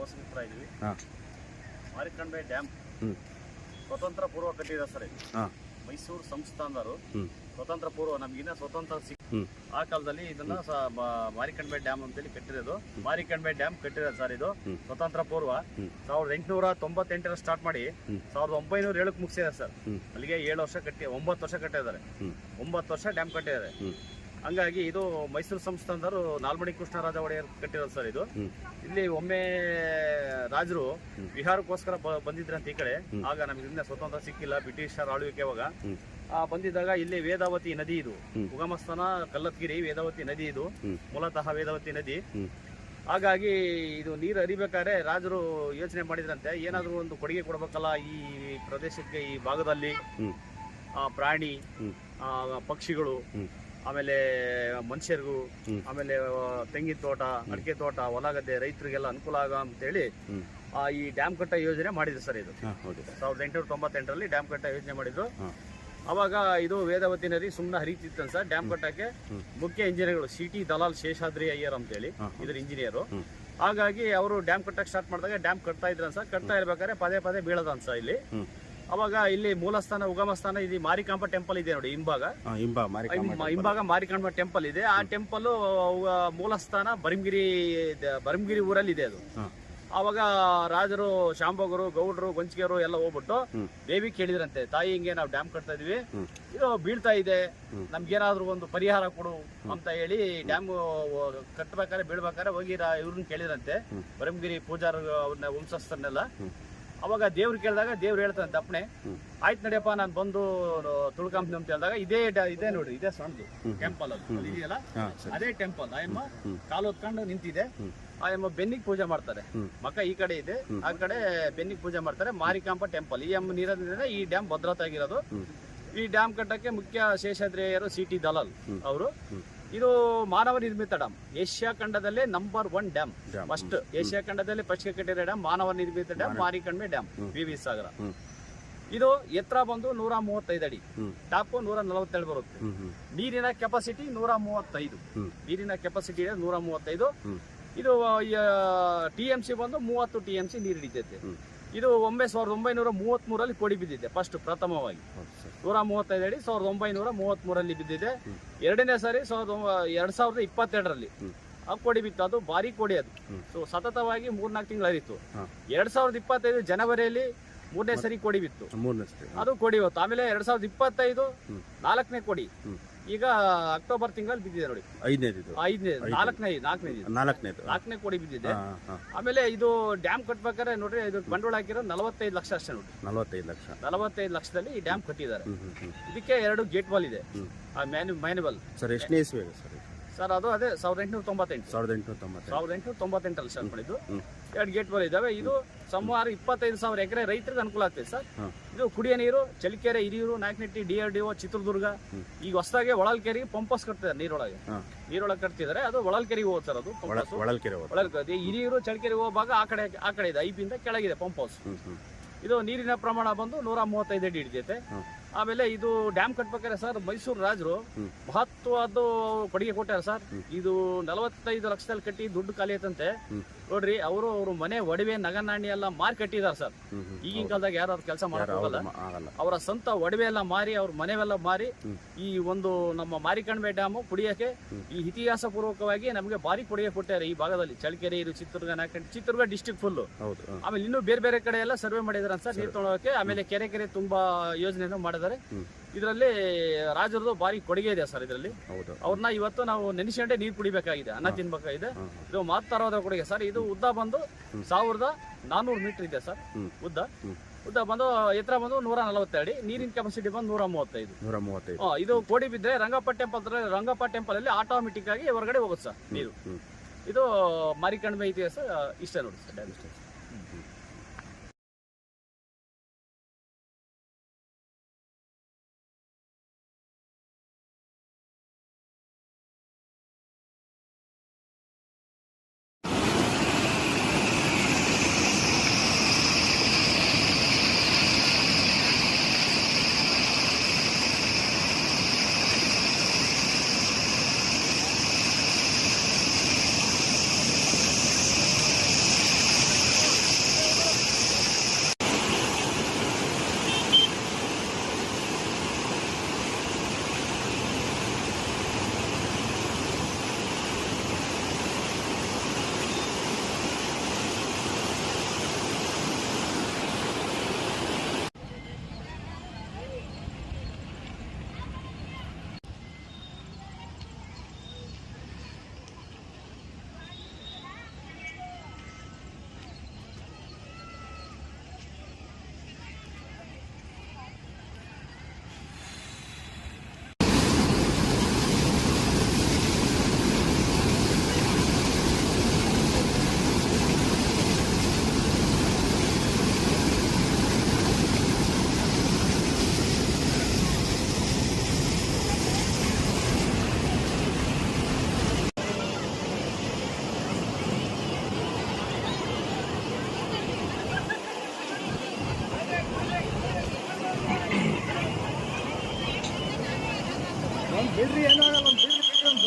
ಹೊಸಮಿತ್ರ ಇದೀವಿ ಮಾರಿಕಂಡೆ ಮಾರಿಕಂಬೆ ಡ್ಯಾಮ್. ಸ್ವತಂತ್ರ ಪೂರ್ವ ಕಟ್ಟಿದ ಸರ್ ಇದು. ಮೈಸೂರು ಸಂಸ್ಥಾನದವರು. ಸ್ವತಂತ್ರ ಪೂರ್ವ ನಮಗಿನ್ನ ಸ್ವತಂತ್ರ ಸಿಕ್ ಆ ಕಾಲದಲ್ಲಿ ಇದನ್ನ ಮಾರಿಕಂಡೆ ಡ್ಯಾಮ್ ಅಂತೇಳಿ ಕಟ್ಟಿರೋದು. ಮಾರಿಕಂಡೆ ಡ್ಯಾಮ್ ಕಟ್ಟಿರೋದು ಸರ್ ಇದು. ಸ್ವತಂತ್ರ ಪೂರ್ವ. ಸಾವಿರದ ಎಂಟುನೂರ ತೊಂಬತ್ತೆಂಟರ ಸ್ಟಾರ್ಟ್ ಮಾಡಿ. ಸಾವಿರದ ಒಂಬೈನೂರ ಏಳಕ್ಕೆ ಮುಗಿಸಿದೆ ಸರ್. ಅಲ್ಲಿಗೆ ಏಳು ವರ್ಷ ಕಟ್ಟಿ ಒಂಬತ್ತು ವರ್ಷ ಕಟ್ಟಿದ್ದಾರೆ. ಒಂಬತ್ತು ವರ್ಷ ಡ್ಯಾಮ್ ಕಟ್ಟಿದ್ದಾರೆ. ಹಂಗಾಗಿ ಇದು ಮೈಸೂರು ಸಂಸ್ಥಾನದವರು ನಾಲ್ಮಡಿ ಕೃಷ್ಣರಾಜ ಒಡೆಯರ್ ಕಟ್ಟಿರೋದು ಸರ್ ಇದು. ಇಲ್ಲಿ ಒಮ್ಮೆ ರಾಜರು. ವಿಹಾರಕ್ಕೋಸ್ಕರ ಬಂದಿದ್ರಂತ ಈ ಕಡೆ. ಆಗ ನಮಗೆ ಸ್ವತಂತ್ರ ಸಿಕ್ಕಿಲ್ಲ ಬ್ರಿಟಿಷರ ಆಳ್ವಿಕೆ ಅವಾಗ ಆ, ಬಂದಿದ್ದಾಗ ಇಲ್ಲಿ ವೇದಾವತಿ ನದಿ ಇದು. ಉಗಮಸ್ಥಾನ ಕಲ್ಲತ್ಗಿರಿ ವೇದಾವತಿ ನದಿ ಇದು. ಮೂಲತಃ ವೇದಾವತಿ ನದಿ. ಹಾಗಾಗಿ ಇದು ನೀರು ಹರಿಬೇಕಾದ್ರೆ ರಾಜರು ಯೋಚನೆ ಮಾಡಿದ್ರಂತೆ ಏನಾದರೂ ಒಂದು ಕೊಡುಗೆ ಕೊಡಬೇಕಲ್ಲ ಈ ಪ್ರದೇಶಕ್ಕೆ ಈ ಭಾಗದಲ್ಲಿ. ಆ, ಪ್ರಾಣಿ ಆ, ಪಕ್ಷಿಗಳು. ಆಮೇಲೆ ಮನುಷ್ಯರಿಗೂ ಆಮೇಲೆ ತೆಂಗಿನ ತೋಟ ಅಡಿಕೆ ತೋಟ ಹೊಲ ಗದ್ದೆ ರೈತರಿಗೆಲ್ಲ ಅನುಕೂಲ ಆಗ ಅಂತೇಳಿ ಹೇಳಿ ಆ, ಈ ಡ್ಯಾಮ್ ಕಟ್ಟ ಯೋಜನೆ ಮಾಡಿದ್ರು ಸರ್ ಇದು. ಸಾವಿರದ ಎಂಟುನೂರ ತೊಂಬತ್ತೆಂಟರಲ್ಲಿ ಡ್ಯಾಮ್ ಕಟ್ಟ ಯೋಜನೆ ಮಾಡಿದ್ರು. ಅವಾಗ ಇದು ವೇದಾವತಿ ನದಿ ಸುಮ್ಮನೆ ಹರಿತಿತ್ತು ಸರ್ ಡ್ಯಾಮ್ ಕಟ್ಟಕ್ಕೆ. ಮುಖ್ಯ ಇಂಜಿನಿಯರ್ಗಳು ಸಿ ಟಿ ದಲಾಲ್ ಶೇಷಾದ್ರಿ ಅಯ್ಯರ್ ಅಂತೇಳಿ ಹೇಳಿ ಇದ್ರ ಇಂಜಿನಿಯರು. ಹಾಗಾಗಿ ಅವರು ಡ್ಯಾಮ್ ಕಟ್ಟಕ್ಕೆ ಸ್ಟಾರ್ಟ್ ಮಾಡಿದಾಗ ಡ್ಯಾಮ್ ಕಟ್ತಾ ಇದ್ರ ಸರ್ ಕಟ್ತಾ ಇರ್ಬೇಕಾದ್ರೆ ಪದೇ ಪದೇ ಬೀಳದಂತ ಇಲ್ಲಿ. ಹ್ಮ್. ಅವಾಗ ಇಲ್ಲಿ ಮೂಲಸ್ಥಾನ ಉಗಮಸ್ಥಾನ ಇಲ್ಲಿ ಮಾರಿಕಾಂಬ ಟೆಂಪಲ್ ಇದೆ ನೋಡಿ ಹಿಂಭಾಗ. ಹಿಂಭಾಗ ಮಾರಿಕಾಂಬ ಟೆಂಪಲ್ ಇದೆ. ಆ ಟೆಂಪಲ್ ಮೂಲಸ್ಥಾನ ಬರಮಗಿರಿ ಬರಮಗಿರಿ ಊರಲ್ಲಿ ಇದೆ ಅದು. ಅವಾಗ ರಾಜರು ಶಾಂಭೋಗರು ಗೌಡ್ರು ಗೊಂಚಿಗೆರು ಎಲ್ಲ ಹೋಗ್ಬಿಟ್ಟು. ದೇವಿ ಕೇಳಿದ್ರಂತೆ ತಾಯಿ ಹಿಂಗೆ ನಾವು ಡ್ಯಾಮ್ ಕಟ್ತಾ ಇದೀವಿ. ಇದು ಬೀಳ್ತಾ ಇದೆ. ನಮ್ಗೇನಾದ್ರೂ ಒಂದು ಪರಿಹಾರ ಕೊಡು ಅಂತ ಹೇಳಿ ಡ್ಯಾಮ್ ಕಟ್ಬೇಕಾದ್ರೆ ಬೀಳ್ಬೇಕಾದ್ರೆ ಹೋಗಿ ಇವ್ರನ್ನ ಕೇಳಿದ್ರಂತೆ. ಬರಮಗಿರಿ ಪೂಜಾರ ಅವ್ರನ್ನ ವಂಶಸ್ಥರನ್ನೆಲ್ಲ. ಅವಾಗ ದೇವ್ರು ಕೇಳಿದಾಗ ದೇವ್ರು ಹೇಳ್ತಾನೆ ದಪ್ಪಣೆ. ಆಯ್ತು ನಡಿಯಪ್ಪ ನಾನು ಬಂದು ತುಳ್ಕಂಪ್ನಿ ಅಂತ ಹೇಳಿದಾಗ ಇದೇ ಇದೇ ನೋಡಿ ಇದೇ ಸಣ್ಣದು. ಟೆಂಪಲ್ ಅದು. ಇದೆಯಲ್ಲ ಅದೇ ಟೆಂಪಲ್ ಆಯಮ್ಮ. ಕಾಲು ಹೊತ್ಕೊಂಡು ನಿಂತಿದೆ ಆಯಮ್ಮ ಬೆನ್ನಿಗೆ ಪೂಜೆ ಮಾಡ್ತಾರೆ. ಮಕ್ಕ ಈ ಕಡೆ ಇದೆ ಆ ಕಡೆ ಬೆನ್ನಿಗೆ ಪೂಜೆ ಮಾಡ್ತಾರೆ ಮಾರಿಕಾಂಪ ಟೆಂಪಲ್ ಈ ಅಮ್ಮ ನೀರದಿಂದ ಈ ಡ್ಯಾಮ್ ಭದ್ರತೆ ಆಗಿರೋದು ಈ ಡ್ಯಾಮ್ ಕಟ್ಟಕ್ಕೆ ಮುಖ್ಯ ಶೇಷಾದ್ರಿಯರು ಸಿ ಟಿ ದಲಾಲ್. ಅವರು. ಇದು ಮಾನವ ನಿರ್ಮಿತ dam Asia ಖಂಡದಲ್ಲೇ number one dam. First Asia ಖಂಡದಲ್ಲಿ ಪಶ್ಚಿಮ ಕಟ್ಟಿರೋ ಡ್ಯಾಮ್ ಮಾನವ ನಿರ್ಮಿತ dam Marikanive dam B V V Sagara. ಇದು ಎತ್ತರ ಬಂದು ನೂರ ಮೂವತ್ತೈದು ಅಡಿ. ಟಾಪ್ ನೂರ ನಲವತ್ತೇಳು ಬರುತ್ತೆ. ನೀರಿನ ಕೆಪಾಸಿಟಿ ನೂರ ಮೂವತ್ತೈದು. ನೀರಿನ ಕೆಪಾಸಿಟಿ ಇದೆ ನೂರ ಮೂವತ್ತೈದು. ಇದು ಟಿ ಎಂ ಸಿ ಬಂದು ಮೂವತ್ತು ಟಿ ಎಂ ಸಿ ನೀರು ಹಿಡಿತೈತೆ. ಇದು ಒಂಬೈ ಸಾವಿರದ ಒಂಬೈನೂರ ಮೂವತ್ಮೂರಲ್ಲಿ ಕೋಡಿ ಬಿದ್ದಿದೆ ಫಸ್ಟ್ ಪ್ರಥಮವಾಗಿ. ನೂರ ಮೂವತ್ತೈದು ಅಡಿ ಸಾವಿರದ ಒಂಬೈನೂರ ಮೂವತ್ಮೂರಲ್ಲಿ ಬಿದ್ದಿದೆ. ಎರಡನೇ ಸಾರಿ ಸಾವಿರದ ಒಂಬ- ಎರಡ್ ಸಾವಿರದ ಇಪ್ಪತ್ತೆರಡರಲ್ಲಿ. ಆ ಕೊಡಿ ಬಿತ್ತು ಅದು ಭಾರಿ ಕೊಡಿ ಅದು. ಸೊ ಸತತವಾಗಿ ಮೂರ್ನಾಲ್ಕು ತಿಂಗಳು ಹರಿತು ಎರಡ್ ಸಾವಿರದ ಇಪ್ಪತ್ತೈದು ಜನವರಿಯಲ್ಲಿ ಮೂರನೇ ಸರಿ ಕೊಡಿ ಬಿತ್ತು. ಮೂರನೇ ಸರಿ ಅದು ಕೊಡಿ ಹೊತ್ತು ಆಮೇಲೆ ಎರಡ್ ಸಾವಿರದ ಇಪ್ಪತ್ತೈದು. ನಾಲ್ಕನೇ ಕೊಡಿ. ಈಗ ಅಕ್ಟೋಬರ್ ತಿಂಗಳಲ್ಲಿ ಬಿದ್ದಿದೆ ನೋಡಿ. ಐದನೇದು ಐದನೇ ಐದು. ನಾಲ್ಕನೇ ನಾಲ್ಕನೇ ನಾಲ್ಕನೇ ಕೋಡಿ ಬಿದ್ದಿದೆ. ಆಮೇಲೆ ಇದು ಡ್ಯಾಮ್ ಕಟ್ಬೇಕಾದ್ರೆ ನೋಡ್ರಿ ಇದು ಬಂಡವಾಳ ಹಾಕಿರೋ ನಲವತ್ತೈದು ಲಕ್ಷ ಅಷ್ಟೇ ನೋಡಿ ನಲವತ್ತೈದು ಲಕ್ಷ. ನಲವತ್ತೈದು ಲಕ್ಷದಲ್ಲಿ ಈ ಡ್ಯಾಮ್ ಕಟ್ಟಿದ್ದಾರೆ. ಇದಕ್ಕೆ ಎರಡು ಗೇಟ್ ವಾಲ್ ಇದೆ. ಹ್ಮ್. ಆ ಮ್ಯಾನು ಮ್ಯಾನುವಲ್. ಸರ್ ಎಷ್ಟನೇ ಇಸ್ವಿ ಸರ್? ಸರ್ ಅದು ಅದೇ ಸಾವಿರದ ಎಂಟುನೂರ ತೊಂಬತ್ತೆಂಟು. ಸಾವಿರದ ಎಂಟುನೂರ ತೊಂಬತ್ತು ಸಾವಿರದ ಎಂಟುನೂರ ತೊಂಬತ್ತೆಂಟರಲ್ಲಿ ಸ್ಟಾರ್ಟ್ ಮಾಡಿದ್ದು ಎರಡು ಗೇಟ್ ವಾಲ್ ಇದಾವೆ. ಇದು ಸುಮಾರು ಇಪ್ಪತ್ತೈದು ಸಾವಿರ ಎಕರೆ ರೈತರಿಗೆ ಅನುಕೂಲ ಆಗ್ತದೆ ಸರ್. ಇದು ಕುಡಿಯ ನೀರು Challakere Hiriyur Nayakanahatti D R D O Chitradurga. ಈಗ ಹೊಸದಾಗಿ ಒಳಲ್ಕೆರೆಗೆ ಪಂಪಸ್ ಕಟ್ತಿದ್ದಾರೆ ನೀರೊಳಗೆ. ನೀರೊಳಗೆ ಕಟ್ತಿದ್ದಾರೆ. ಅದು ಒಳಲ್ಕೆರೆಗೆ ಹೋಗುತ್ತೆ ಸರ್ ಅದು ಒಳಲ್ಕೆರೆ ಹಿರಿಯೂರು ಚಳಿಕೆರೆ ಹೋಗುವಾಗ ಭಾಗ ಆ ಕಡೆ ಆ ಕಡೆ ಇದೆ. ಐಪಿಂದ ಕೆಳಗಿದೆ ಪಂಪ್ ಹೌಸ್ ಇದು ನೀರಿನ ಪ್ರಮಾಣ ಬಂದು ನೂರ ಮೂವತ್ತೈದು ಅಡಿ ಹಿಡಿತೈತೆ ಹ್ಮ್. ಆಮೇಲೆ ಇದು ಡ್ಯಾಮ್ ಕಟ್ಬೇಕಾದ್ರೆ ಸರ್ ಮೈಸೂರು ರಾಜರು. ಮಹತ್ವದ ಕೊಡುಗೆ ಕೊಟ್ಟಾರ ಸರ್. ಇದು ನಲವತ್ತೈದು ಲಕ್ಷದಲ್ಲಿ ಕಟ್ಟಿ ದುಡ್ಡು ಖಾಲಿ ಐತಂತೆ ನೋಡ್ರಿ ಅವರು ಅವ್ರ ಮನೆ ಒಡವೆ ನಗನಾಣಿ ಎಲ್ಲ ಮಾರಿ ಕಟ್ಟಿದಾರ ಸರ್. ಈಗಿನ ಕಾಲದಾಗ ಯಾರು ಕೆಲಸ ಯಾರು ಮಾಡಕ್ ಹೋಗಲ್ಲ. ಅವ್ರು ಸ್ವಂತ ಒಡವೆ ಎಲ್ಲ ಮಾರಿ ಅವ್ರ ಮನೆವೆಲ್ಲ ಮಾರಿ. ಈ ಒಂದು ನಮ್ಮ ಮಾರಿಕಣ್ಮೆ ಡ್ಯಾಮು ಕುಡಿಯಕ್ಕೆ ಈ ಇತಿಹಾಸ ಪೂರ್ವಕವಾಗಿ ನಮಗೆ ಭಾರಿ ಕೊಡುಗೆ ಕೊಟ್ಟಾರೆ ಈ ಭಾಗದಲ್ಲಿ. ಚಳ್ಳಕೆರೆ ಇದು ಚಿತ್ರದುರ್ಗ ನಾಲ್ಕು ಚಿತ್ರದುರ್ಗ ಡಿಸ್ಟಿಕ್ ಫುಲ್ ಆಮೇಲೆ ಇನ್ನೂ ಬೇರೆ ಬೇರೆ ಕಡೆ ಎಲ್ಲ ಸರ್ವೆ ಮಾಡಿದಾರೆ ಸರ್ ನೀರು ತೊಗೊಳಕ್ಕೆ ಆಮೇಲೆ ಕೆರೆ ಕೆರೆ ತುಂಬಾ ಯೋಜನೆಯನ್ನು ಮಾಡಿದ್ದಾರೆ ಹ್ಮ್. ಇದರಲ್ಲಿ ರಾಜರದು ಭಾರಿ ಕೊಡುಗೆ ಇದೆ ಸರ್ ಇದರಲ್ಲಿ. ಹೌದು. ಅವ್ರನ್ನ ಇವತ್ತು ನಾವು ನೆನೆಸ್ಕೊಂಡೆ ನೀರು ಕುಡಿಬೇಕಾಗಿದೆ ಅನ್ನ ತಿನ್ಬೇಕಾಗಿದೆ. ಇದು ಮಹತ್ತರವಾದ ಕೊಡುಗೆ ಸರ್. ಇದು ಉದ್ದ ಬಂದು. ಸಾವಿರದ ನಾನ್ನೂರು ಮೀಟರ್ ಇದೆ ಸರ್. ಉದ್ದ. ಉದ್ದ ಬಂದು ಎತ್ತರ ಬಂದು ನೂರ ನಲವತ್ತೆರಡು ನೀರಿನ ಕೆಪಾಸಿಟಿ ಬಂದು ನೂರ ಮೂವತ್ತೈದು. ನೂರ ಮೂವತ್ತೈದು. ಇದು ಕೋಡಿ ಬಿದ್ದರೆ ರಂಗಪ್ಪ ಟೆಂಪಲ್ ರಂಗಪ್ಪ ಟೆಂಪಲ್ ಅಲ್ಲಿ ಆಟೋಮೆಟಿಕ್ ಆಗಿ ಹೊರಗಡೆ ಹೋಗುತ್ತೆ ಸರ್ ನೀರು. ಇದು ಮಾರಿಕಣ್ಮೆ ಇತಿಹಾಸ ಇಷ್ಟ ನೋಡಿ ಸರ್. ಡ್ಯಾಮ್ ಬಿಡ್ರಿ ಏನಾಗಲ್ಲ ಒಂದು ಬಿಡ್ರಿ ಬಿಡ್ರಿ ಒಂದು